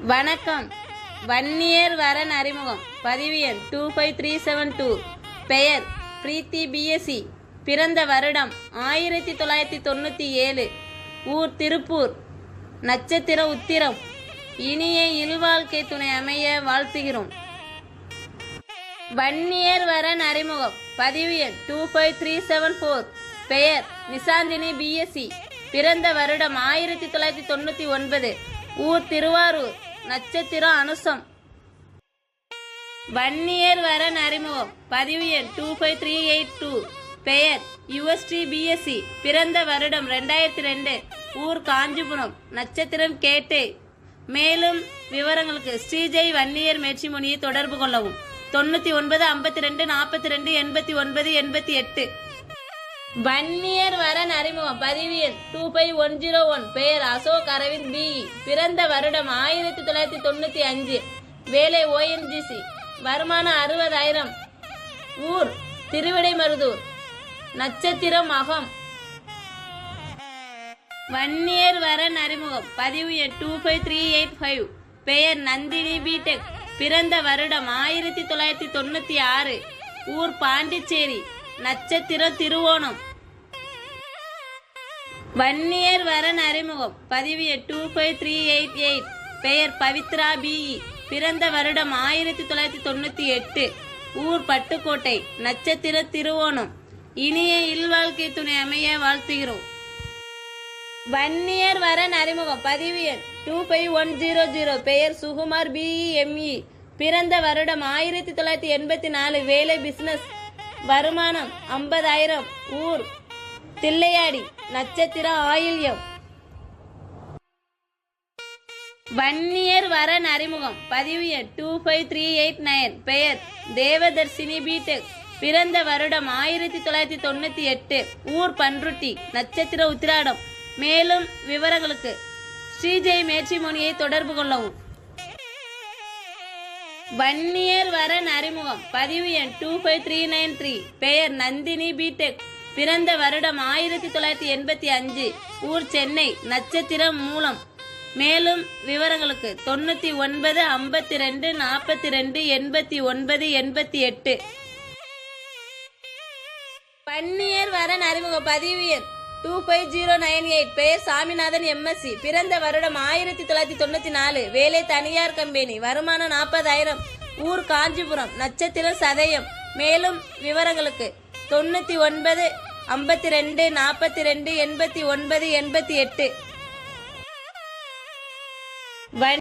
வணக்கம். வன்னியர் வரன் அறிமுகம். பதிவு எண் two five three seven two பெயர் பிரீத்தி பிஎஸ்சி. பிறந்த வருடம் ஆயிரத்தி தொள்ளாயிரத்தி தொண்ணூற்றி ஏழு. ஊர் திருப்பூர். நட்சத்திர உத்திரம். இனிய இல்வாழ்க்கை துணை அமைய வாழ்த்துகிறோம். வன்னியர் வரன் அறிமுகம். பதிவு எண் two five three seven four பெயர் நிசாந்தினி பிஎஸ்சி. பிறந்த வருடம் ஆயிரத்தி தொள்ளாயிரத்தி தொண்ணூற்றி ஒன்பது. ஊர் திருவாரூர். நட்சத்திரம் அனுசம். வன்னியர் வரன் அறிமுகம் பதிவு எண் two five three eight two பெயர் யுஎஸ்டி பிஎஸ்சி பிறந்த வருடம் ரெண்டாயிரத்தி ரெண்டு. ஊர் காஞ்சிபுரம் நட்சத்திரம் கேட்டே. மேலும் விவரங்களுக்கு ஸ்ரீஜெய் வன்னியர் மேட்சிமொழியை தொடர்பு கொள்ளவும். தொண்ணூற்றி ஒன்பது ஐம்பத்தி ரெண்டு நாற்பத்தி ரெண்டு எண்பத்தி ஒன்பது எண்பத்தி எட்டு. வன்னியர் வரன் அறிமுகம் பதிவு எண் two five one zero one பெயர் அசோக் அரவிந்த் பி. பிறந்த வருடம் ஆயிரத்தி தொள்ளாயிரத்தி தொண்ணூற்றி அஞ்சு. வேலை ஓஎன்ஜிசி வருமானம் அறுபதாயிரம். ஊர் திருவிடைமருதூர். நட்சத்திரம் மகம் வன்னியர் வரன் அறிமுகம் பதிவு எண் two five three eight five பெயர் நந்தினி பிடெக் பிறந்த வருடம் ஆயிரத்தி தொள்ளாயிரத்தி தொண்ணூற்றி ஆறு. ஊர் பாண்டிச்சேரி. நட்சத்திர திருவோணம். வன்னியர் வரன் அறிமுகம் பதிவு two five three eight eight பெயர் பவித்ரா பிஇ பிறந்த வருடம் ஆயிரத்தி தொள்ளாயிரத்தி தொண்ணூற்றி எட்டு. ஊர் பட்டுக்கோட்டை. நட்சத்திர திருவோணம். இனிய இல்வாழ்க்கை துணை அமைய வாழ்த்துகிறோம். வன்னியர் வரன் அறிமுகம் பதிவு எண் two five one zero zero பெயர் சுகுமார் பிஇஎம்இ பிறந்த வருடம் ஆயிரத்தி தொள்ளாயிரத்தி எண்பத்தி நாலு. வேலை பிஸ்னஸ் வருமானம் ஐம்பதாயிரம். ஊர். தில்லையாடி. நட்சத்திரம் ஆயில்யம். வன்னியர் வரன் அறிமுகம் பதிவு எண் two five three eight nine பெயர் தேவதர்சினி பிடெக் பிறந்த வருடம் ஆயிரத்தி தொள்ளாயிரத்தி தொண்ணூற்றி எட்டு. ஊர் பன்ருட்டி. நட்சத்திர உத்திராடம். மேலும் விவரங்களுக்கு ஸ்ரீஜெய் மேட்ரிமோனியை தொடர்பு கொள்ளவும். வன்னியர் வரன் அறிமுகம் பதிவு எண் two five three nine three பெயர் நந்தினி பிடெக் பிறந்த வருடம் ஆயிரத்தி தொள்ளாயிரத்தி எண்பத்தி அஞ்சு. ஊர் சென்னை நட்சத்திரம் மூலம். மேலும் விவரங்களுக்கு தொண்ணூற்றி ஒன்பது ஐம்பத்தி ரெண்டு நாற்பத்தி ரெண்டு எண்பத்தி ஒன்பது எண்பத்தி எட்டு. பன்னியர் வரன் அறிமுக பதிவு எண் two five zero nine eight பெயர் சாமிநாதன் எம்எஸ்சி பிறந்த வருடம் ஆயிரத்தி தொள்ளாயிரத்தி தொண்ணூற்றி நாலு. வேலை தனியார் கம்பெனி. வருமானம் நாற்பதாயிரம். ஊர் காஞ்சிபுரம். நட்சத்திரம் சதயம். மேலும் விவரங்களுக்கு தொண்ணூற்றி ஒன்பது ஐம்பத்தி ரெண்டு நாற்பத்தி ரெண்டு எண்பத்தி ஒன்பது எண்பத்தி எட்டு.